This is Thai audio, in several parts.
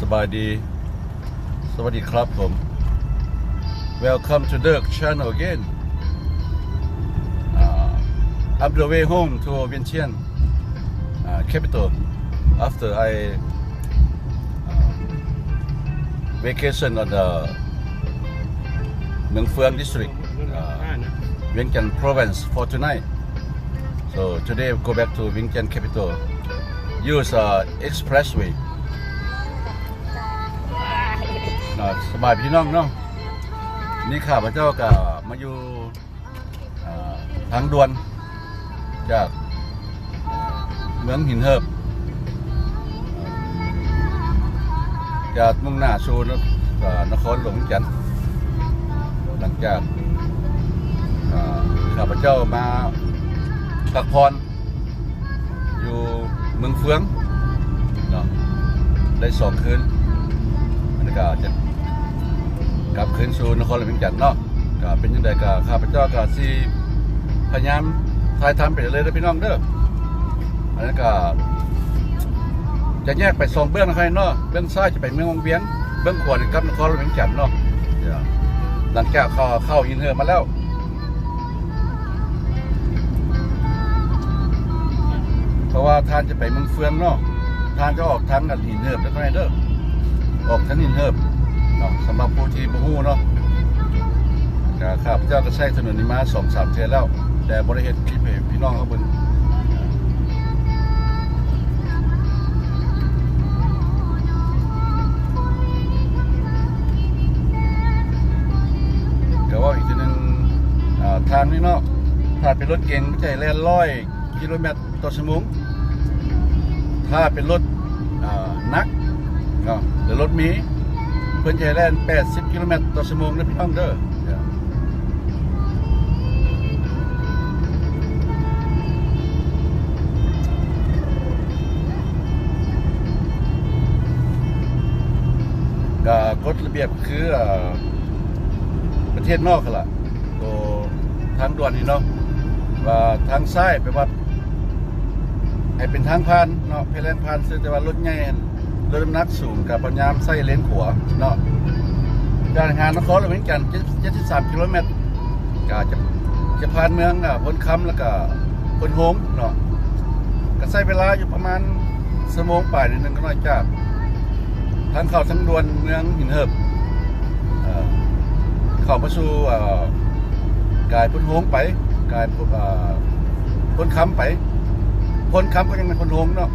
สบายดี สวัสดีครับผม Welcome to Dirk channel again uh, I'm the way home to Vientiane uh, capital after I uh, vacation on the Myeong Fuang district uh, Vientiane province for tonight so today we go back to Vientiane capital use uh, expressway สบายพี่น้องเนาะนี่ข้าพเจ้าก็มาอยู่ทางด่วน จากเมืองหินเหิบจากมุ่งหน้าสู่นครหลวงจันทน์หลังจากข้าพเจ้ามาพักผ่อนอยู่เมืองเฟืองเนาะได้สองคืนอันนี้ก็จะ กลับคืนสู่นครหลวงจันทน์เนาะก็เป็นยังไงก็ข้าพเจ้าก็สิพยายามถ่ายทำไปเลยนะพี่น้องเด้ออันนั้นก็จะแยกไปสองเบื้องนะครับเนาะเบื้องซ้ายจะไปเมืองวังเวียง เบื้องขวานี่กลับนครหลวงจันทน์เนาะหลังจากเข้าเข้ายินเฮือมาแล้วเพราะว่าท่านจะไปเมืองเฟืองเนาะท่านจะออกทางกันหินเหิบแล้วก็ไงเด้อออกถนนเฮิบ เนาะสำหรับผู้ที่บ่ฮู้เนาะก็ข้าพเจ้าก็ใช้ถนนนี้มาสองสามเทื่อแล้ว แต่บริเหตุคลิปให้พี่น้องเขาเบิ่งก็ว่าอีกทีหนึงอ่าทางนี้เนาะถ้าเป็นรถเก๋งไม่ใช่แล่นร้อยกิโลเมตรต่อชั่วโมงถ้าเป็นรถนักเนาะเดี๋ยวรถมี เพื่นใช้แล่น80 กิโลเมตรต่อชั่วโมงนะพี่น้องเด้อก็กฎระเบียบคือประเทศนอกล่ะตัวทางด่วนนี่เนาะว่าทางซ้ายไปว่าให้เป็นทางผ่านเนาะเพลนผ่านซื้อแต่ว่ารถใหญ่ รถน้ำหนักสูงกับพยายามใส่เลนขวาเนาะการงานนครหลวงจันทร์73กิโลเมตรก็จะจะผ่านเมืองอะพนคำแล้วก็พนโฮงเนาะก็ใช้เวลาอยู่ประมาณชั่วโมงป่ายนิดนึงก็น้อยจากทางเข้าทางด่วนเมืองหินเหิบเอ่อเข้ามาสู่เอ่อกายพนโฮงไปกายพวกเอ่อพนคำไปคนคำก็ยังเป็นคนหงส์เนาะ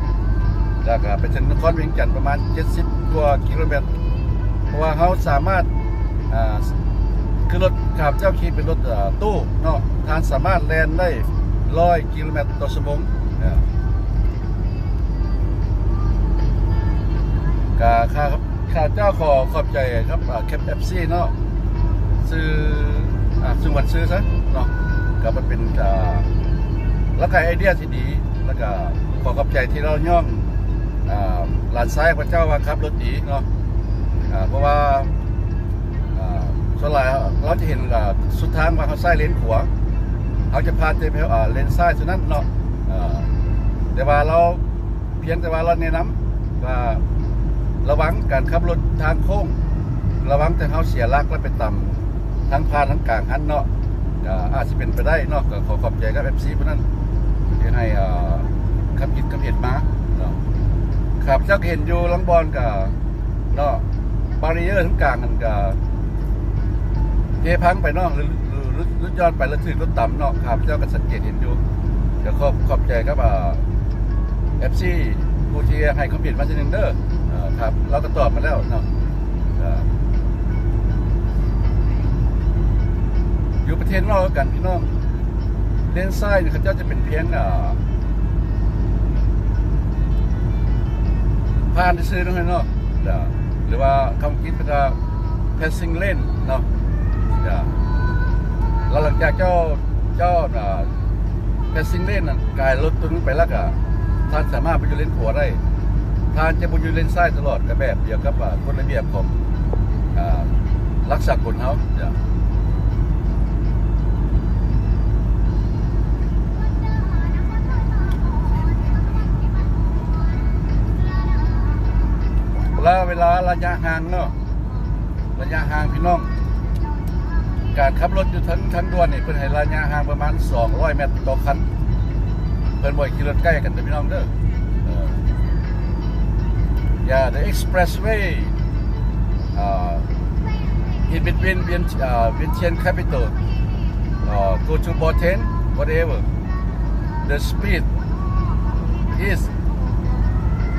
แล้วก็ไปถึงนครเวียงจันทร์ประมาณ 70 กว่ากิโลเมตร เพราะว่าเขาสามารถอ่าคือรถขับเจ้าขี่เป็นรถตู้เนาะทานสามารถแลนได้ร้อยกิโลเมตรต่อชั่วโมงเนี่ยกาข้าครับข้าเจ้าขอขอบใจครับแคปเอฟซีเนาะซื้ออาซื้อวันซื้อซะเนาะก็มันเป็นอ่าแล้วก็ไอเดียที่ดี แล้วก็ขอขอบใจที่เราย่อง หลานซ้ายพระเจ้าว่าครับรถดีเนาะเพราะว่าอ่าส่วนใหญ่เราจะเห็นสุดท้างว่าเขาซ้ายเลนขวาเขาจะพาเต็มอ่เลนซ้ายส่วนนั้นเนาะแต่ว่าเราเพียงแต่ว่าเราแนะนำว่าระวังการขับรถทางโค้ง ระวังแต่เขาเสียหลักแล้วไปต่ำทั้งพานทั้งกลางหันเนาะอาจจะเป็นไปได้เนาะก็ขอขอบใจกับเอฟซีเพวกนั้นที่ให้คำคิดคำเห็นมาเนาะ ครับเจ้าเห็นอยู่ลังบอลกับเนาะบารีเออร์ทั้งกลางกันกับเทพังไปนาะหรือหรือหรือรือย้อนไปแล้วถึงรถต่ำเนาะครับ เจ้าก็สังเกตเห็นอยู่ก็ขอบขอบใจครับเอฟซีผู้ที่ให้คำเห็นมาทีหนึ่งเด้อเอ่อครับ เราก็ตอบมาแล้วเนาะอ่าอยู่ประเทศนอกกันพี่น้องเลนซ้ายเนี่ยเขาเจ้าจะเป็นเพียงอ่า ผ่านที่ซื้อตรงนั้นเนาะหรือว่าคำคิดเป็นว่า passing lane เนาะเดี๋ยวแล้วหลังจากเจ้าเจ้า passing lane น่ะกลายรถตัวนึงไปแล้วก็ท่านสามารถไปอยู่เลนขวาได้ท่านจะไปอยู่เลนซ้ายตลอดแบบเดียวกับอ่ากฎระเบียบของรักษากฎเขา ลาเวลาระยะห่างเนาะระยะห่างพี่น้อง การขับรถอยู่ทั้งทั้งด่วนนี่เพิ่นให้ระยะห่างประมาณ 200 เมตรต่อคันเพิ่นบ่ให้ขี่รถใกล้กันเด้อพี่น้องเด้อออ Yeah, the expressway uh, in between Vien, uh, Vientiane capital uh, go to Boten, whatever. The speed is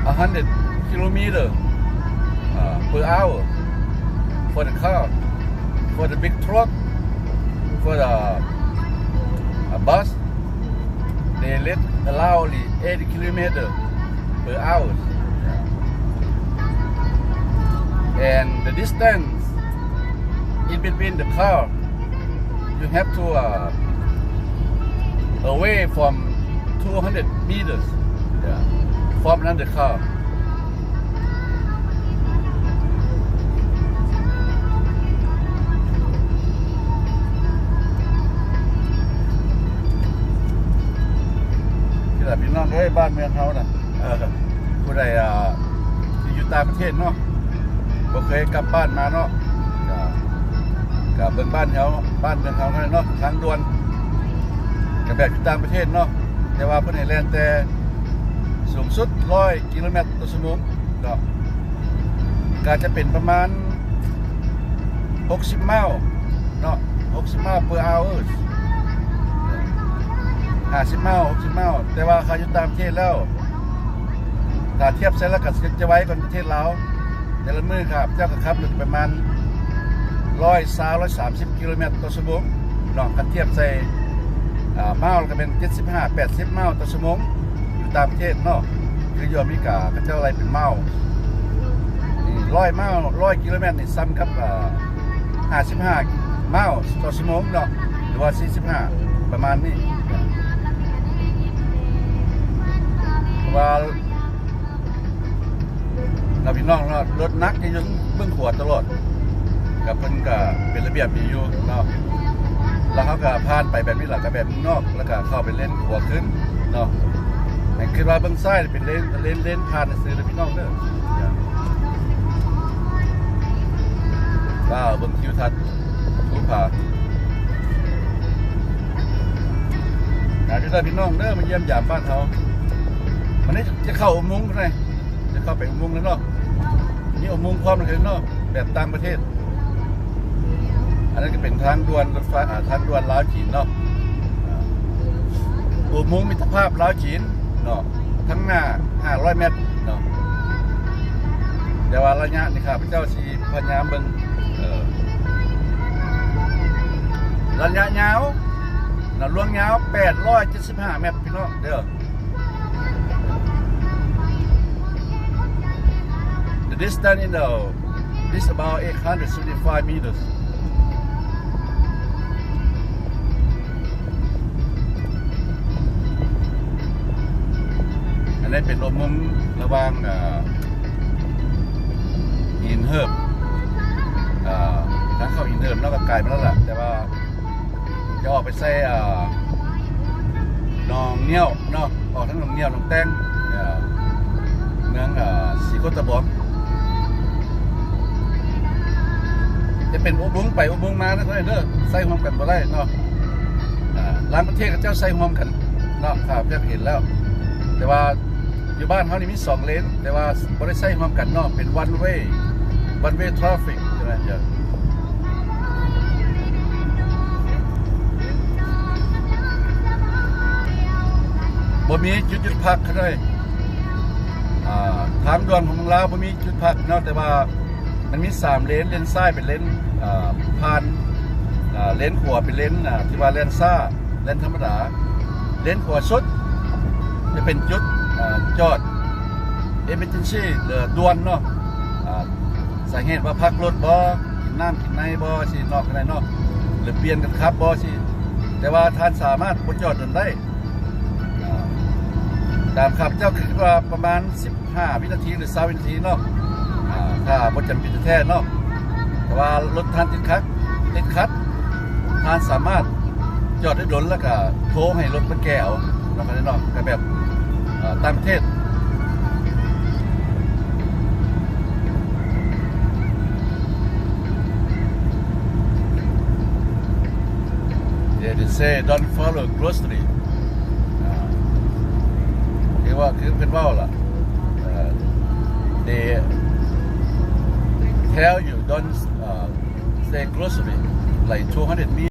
100 kilometer per hour for the car. For the big truck, for the uh, bus, they let allow only 80 kilometer per hour. And the distance in between the car, you have to uh, away from 200 meters yeah, from another car. Thì là พี่น้องเอ้ยบ้านเมืองเขาน่ะเออผู้ใดอ่าที่อยู่ต่างประเทศเนาะบ่เคยกลับบ้านมาเนาะก็ก็เบิ่งบ้านเขาบ้านเมืองเขาเนาะทางด่วนก็แบบอยู่ต่างประเทศเนาะแต่ว่าเพิ่นให้แล่นแต่สูงสุด100กิโลเมตรต่อชั่วโมงเนาะก็จะเป็นประมาณ 60 ไมล์เนาะ60 ไมล์ per hour 50ไมล์60ไมล์แต่ว่าเขาอยู่ตางประเทศแล้วถ้าเทียบเสร็จแล้วก็จะไว้ก่อนประเทศลาแต่ละมือครับ เจ้าก็ขับรถประมาณร้อยสาร้อยสามสิบกิโลเมตรต่อชั่วโมงลองกันเทียบใส่เมาก็เป็นเจ็ดสิบห้าแปดสิบเมาต่อชั่วโมงอยู่ตางประเทศเนาะคืออยู่อเมริกาเขาเจ้าอะไรเป็นเมาร้อยเมาร้อยกิโลเมตรนี่ซ้ำกับห้าสิบห้าเมาต่อชั่วโมงเนาะหรือว่าสี่สิบห้าประมาณนี้ ว่าเราพี่น้องเนาะรถนักที่ยังเบื้องขวดตลอดกับเพิ่นก็เป็นระเบียบดีอยู่เนาะแล้วเขาก็ผ่านไปแบบนี้หละก็แบบนอกแล้วก็เข้าไปเล่นขวดขึ้นเนาะแต่คิดว่าเบื้องซ้ายเป็นเล่นเล่นเล่นผ่านซื้อเลยพี่น้องเด้อว้าวเบื้องทิวทัศน์ภูผาอยากจะได้พี่น้องเด้อมาเยี่ยมยามบ้านเขา วันนี้จะเข้าอุโมงค์ไงจะเข้าไปอุโมงค์แล้วเนาะนี่อุโมงค์พร้อมเลยเนาะแบบตางประเทศ อันนั้นก็เป็นทางด่วนรถไฟทางด่วนลาวจีนเนาะอ่าอุโมงค์มิตรภาพลาวจีนเนาะทั้งหน้า 500 เมตรเนาะแต่ว่าระยะนี่ครับพระเจ้าสีพยามเบิงระยะยาวนะลวงยาว875 เมตรพี่น้องเด้อ Distance in the this about 875 meters. อันนี้เป็นลมมุมระหว่างอ่ออินเฮิร์บเอ่อทางเข้าอินเฮิร์บแล้วก็ไกลมาแล้วล่ะ แต่ว่าจะออกไปใส่อ่อหนองเงี้ยวเนาะออกทั้งนองเงี้ยวนองแตงเอ่อเมืองอ่อสีโคตะบอง จะเป็นอุโมงไปอุโมงมานะเพื่อนเด้อใส่ห่วมกันบ่ได้เนาะร้านประเทศกับเจ้าใส่ห่วมกันเนาะครับเจ้าเห็นแล้ว แต่ว่าอยู่บ้านเขานี่มีสองเลน แต่ว่าบ่ได้ใส่ห่วมกันเนาะเป็น one way one way traffic ใช่ไหมจ้าบ่มีจุดหยุดพักเขาเลยอ่าทางด่วนของเมืองลาวบ่มีจุดพักเนาะแต่ว่ามันมีสามเลน เลนซ้ายเป็นเลน ผ่านเลนขวาเป็นเลนที่ว่าเลนซ่าเลนธรรมดา เลนขวาสุด จะเป็นจุดอ่าจอด emergency หรือด่วนเนาะสาเหตุว่าพักรถบ่กินน้ำกินในบ่สินอกอะไรเนาะหรือเปลี่ยนกันครับบ่สิแต่ว่าท่านสามารถบนจอดเดินได้ตามขับเจ้าคิดว่าประมาณ 15 วินาทีหรือ20วินาทีเนาะอ่าถ้าบจำเป็นจะแท้เนาะ ว่ารถทานติดคัดติดคัดทานสามารถจอดได้ดนแล้วก็โทรให้รถมาแก้วแล้ได้นอนแต่แบบตามเทศเดี๋ยวจะ say don't follow closely คือว่าคือเป็นว่าล่ะ they tell you don't uh, say grocery like 200 meters